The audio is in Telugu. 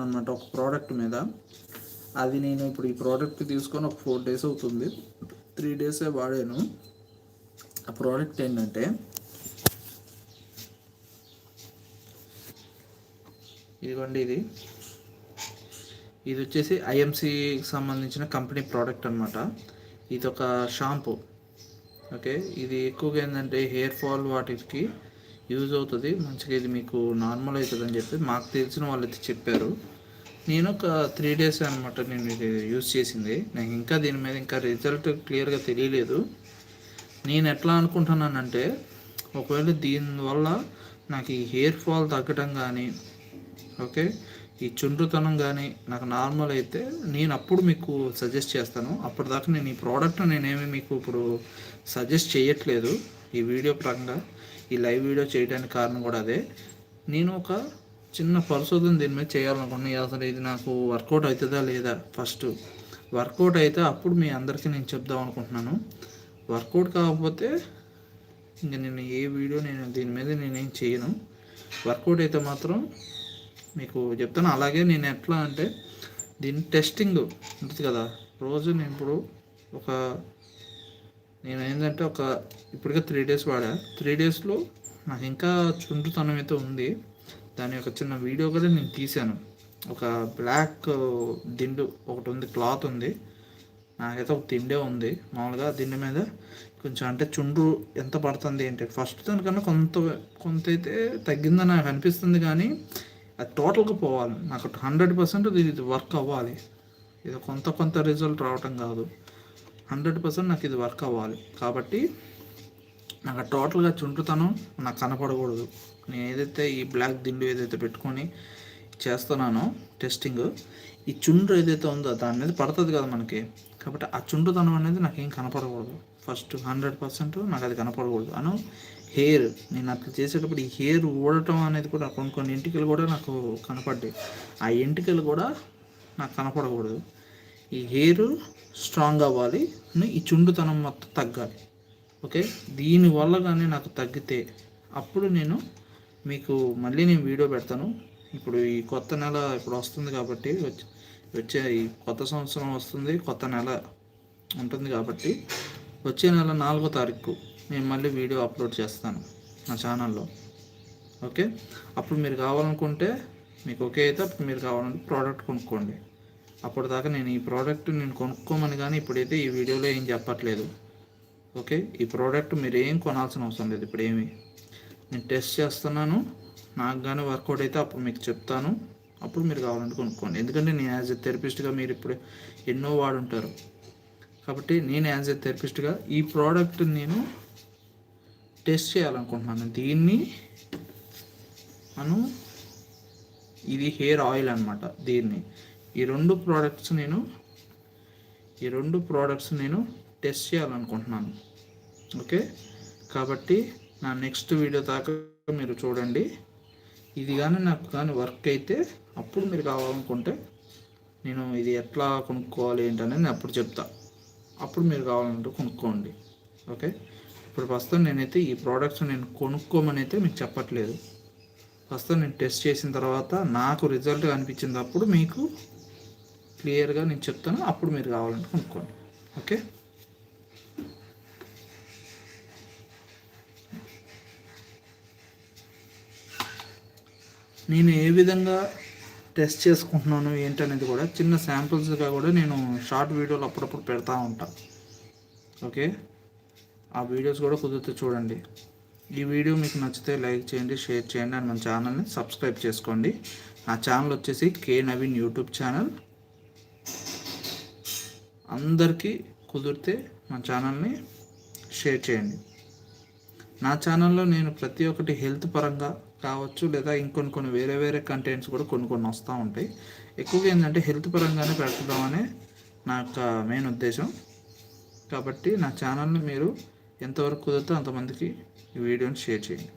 అనమాట ఒక ప్రోడక్ట్ మీద. అది నేను ఇప్పుడు ఈ ప్రోడక్ట్ తీసుకొని ఒక ఫోర్ డేస్ అవుతుంది. త్రీ డేసే వాడాను. ఆ ప్రోడక్ట్ ఏంటంటే ఇదిగోండి ఇది. ఇది వచ్చేసి ఐఎంసీకి సంబంధించిన కంపెనీ ప్రోడక్ట్ అనమాట ఇది ఒక షాంపూ. ఓకే? ఇది ఎక్కువగా ఏంటంటే హెయిర్ ఫాల్ వాటికి యూజ్ అవుతుంది మంచిగా ఇది మీకు నార్మల్ అవుతుంది అని చెప్పి మాకు తెలిసిన వాళ్ళు అయితే చెప్పారు. నేను ఒక త్రీ డేస్ అనమాట నేను ఇది యూజ్ చేసింది. నాకు ఇంకా దీని మీద ఇంకా రిజల్ట్ క్లియర్గా తెలియలేదు. నేను ఎట్లా అనుకుంటున్నానంటే ఒకవేళ దీనివల్ల నాకు ఈ హెయిర్ ఫాల్ తగ్గడం కానీ ఓకే ఈ చుండ్రుతనం కానీ నాకు నార్మల్ అయితే నేను అప్పుడు మీకు సజెస్ట్ చేస్తాను. అప్పటిదాకా నేను ఈ ప్రోడక్ట్ నేనేమి మీకు ఇప్పుడు సజెస్ట్ చేయట్లేదు ఈ వీడియో పరంగా ఈ లైవ్ వీడియో చేయడానికి కారణం కూడా అదే. నేను ఒక చిన్న పరిశోధన దీని మీద చేయాలనుకున్నాను అసలు ఇది నాకు వర్కౌట్ అవుతుందా లేదా? ఫస్ట్ వర్కౌట్ అయితే అప్పుడు మీ అందరికీ నేను చెప్దాం అనుకుంటున్నాను. వర్కౌట్ కాకపోతే ఇంక నేను ఏ వీడియో నేను దీని మీద నేనేం చేయను. వర్కౌట్ అయితే మాత్రం మీకు చెప్తాను. అలాగే నేను ఎట్లా అంటే దీని టెస్టింగ్ ఉంటుంది కదా. రోజు నేను ఇప్పుడు ఒక నేను ఏంటంటే ఒక ఇప్పటికే త్రీ డేస్ వాడా. త్రీ డేస్లో నాకు ఇంకా చుంటుతనం అయితే ఉంది. దాని యొక్క చిన్న వీడియో కూడా నేను తీశాను. ఒక బ్లాక్ uh, దిండు ఒకటి ఉంది క్లాత్ ఉంది. నాకైతే ఒక తిండే ఉంది. మామూలుగా దిండు మీద కొంచెం అంటే చుండ్రు ఎంత పడుతుంది ఏంటి? ఫస్ట్ దానికన్నా కొంత కొంత అయితే తగ్గిందని నాకు అనిపిస్తుంది కానీ అది టోటల్గా పోవాలి. నాకు హండ్రెడ్ పర్సెంట్ ఇది వర్క్ అవ్వాలి. ఇది కొంత కొంత రిజల్ట్ రావటం కాదు. హండ్రెడ్ పర్సెంట్ నాకు ఇది వర్క్ అవ్వాలి. కాబట్టి నాకు టోటల్గా చుంటుతనం నాకు కనపడకూడదు. నేను ఏదైతే ఈ బ్లాక్ దిండు ఏదైతే పెట్టుకొని చేస్తున్నానో టెస్టింగ్ ఈ చుండ్రు ఏదైతే ఉందో దాని మీద పడుతుంది కదా మనకి. కాబట్టి ఆ చుండ్రుతనం అనేది నాకు ఏం కనపడకూడదు. ఫస్ట్ హండ్రెడ్ పర్సెంట్ నాకు అది కనపడకూడదు. అను హెయిర్ నేను అట్లా చేసేటప్పుడు ఈ హెయిర్ ఊడటం అనేది కూడా కొన్ని కొన్ని ఎంటికలు కూడా నాకు కనపడ్డాయి. ఆ ఎంటికలు కూడా నాకు కనపడకూడదు. ఈ హెయిర్ స్ట్రాంగ్ అవ్వాలి ఈ చుండుతనం మొత్తం తగ్గాలి. ఓకే? దీనివల్ల కానీ నాకు తగ్గితే అప్పుడు నేను మీకు మళ్ళీ నేను వీడియో పెడతాను. ఇప్పుడు ఈ కొత్త నెల ఇప్పుడు వస్తుంది కాబట్టి వచ్చే ఈ కొత్త సంవత్సరం వస్తుంది కొత్త నెల ఉంటుంది కాబట్టి వచ్చే నెల నాలుగో తారీఖు నేను మళ్ళీ వీడియో అప్లోడ్ చేస్తాను నా ఛానల్లో. ఓకే? అప్పుడు మీరు కావాలనుకుంటే మీకు ఓకే అయితే అప్పుడు మీరు కావాలంటే ప్రోడక్ట్ కొనుక్కోండి. అప్పటిదాకా నేను ఈ ప్రోడక్ట్ నేను కొనుక్కోమని కానీ ఇప్పుడైతే ఈ వీడియోలో ఏం చెప్పట్లేదు. ఓకే ఈ ప్రోడక్ట్ మీరు ఏం కొనాల్సిన అవసరం లేదు ఇప్పుడు ఏమి నేను టెస్ట్ చేస్తున్నాను. నాకు కానీ వర్కౌట్ అయితే అప్పుడు మీకు చెప్తాను. అప్పుడు మీరు కావాలంటే కొనుక్కోండి. ఎందుకంటే నేను యాజ్ ఎ థెరపిస్ట్గా మీరు ఇప్పుడు ఎన్నో వాడుంటారు. కాబట్టి నేను యాజ్ ఎ థెరపిస్ట్గా ఈ ప్రోడక్ట్ నేను టెస్ట్ చేయాలనుకుంటున్నాను. దీన్ని మనం ఇది హెయిర్ ఆయిల్ అనమాట దీన్ని. ఈ రెండు ప్రోడక్ట్స్ నేను ఈ రెండు ప్రోడక్ట్స్ నేను టెస్ట్ చేయాలనుకుంటున్నాను. ఓకే? కాబట్టి నా నెక్స్ట్ వీడియో దాకా మీరు చూడండి. ఇది కానీ నాకు కానీ వర్క్ అయితే అప్పుడు మీరు కావాలనుకుంటే నేను ఇది ఎట్లా కొనుక్కోవాలి ఏంటనేది నేను అప్పుడు చెప్తా. అప్పుడు మీరు కావాలంటే కొనుక్కోండి. ఓకే? ఇప్పుడు ప్రస్తుతం నేనైతే ఈ ప్రోడక్ట్స్ నేను కొనుక్కోమని అయితే మీకు చెప్పట్లేదు. ప్రస్తుతం నేను టెస్ట్ చేసిన తర్వాత నాకు రిజల్ట్ అనిపించినప్పుడు మీకు క్లియర్గా నేను చెప్తాను. అప్పుడు మీరు కావాలంటే కొనుక్కోండి. ఓకే? నేను ఏ విధంగా టెస్ట్ చేసుకుంటున్నాను ఏంటనేది కూడా చిన్న శాంపిల్స్గా కూడా నేను షార్ట్ వీడియోలు అప్పుడప్పుడు పెడతా ఉంటాను ఓకే? ఆ వీడియోస్ కూడా కుదిరితే చూడండి. ఈ వీడియో మీకు నచ్చితే లైక్ చేయండి షేర్ చేయండి అండ్ మన ఛానల్ని సబ్స్క్రైబ్ చేసుకోండి. నా ఛానల్ వచ్చేసి కే నవీన్ యూట్యూబ్ ఛానల్. అందరికీ కుదిరితే మా ఛానల్ని షేర్ చేయండి. నా ఛానల్లో నేను ప్రతి ఒక్కటి హెల్త్ పరంగా కావచ్చు లేదా ఇంకొన్ని కొన్ని వేరే వేరే కంటెంట్స్ కూడా కొన్ని కొన్ని వస్తూ ఉంటాయి. ఎక్కువగా ఏంటంటే హెల్త్ పరంగానే పెడతామని నా యొక్క మెయిన్ ఉద్దేశం. కాబట్టి నా ఛానల్ని మీరు ఎంతవరకు కుదిరితే అంతమందికి ఈ వీడియోని షేర్ చేయండి.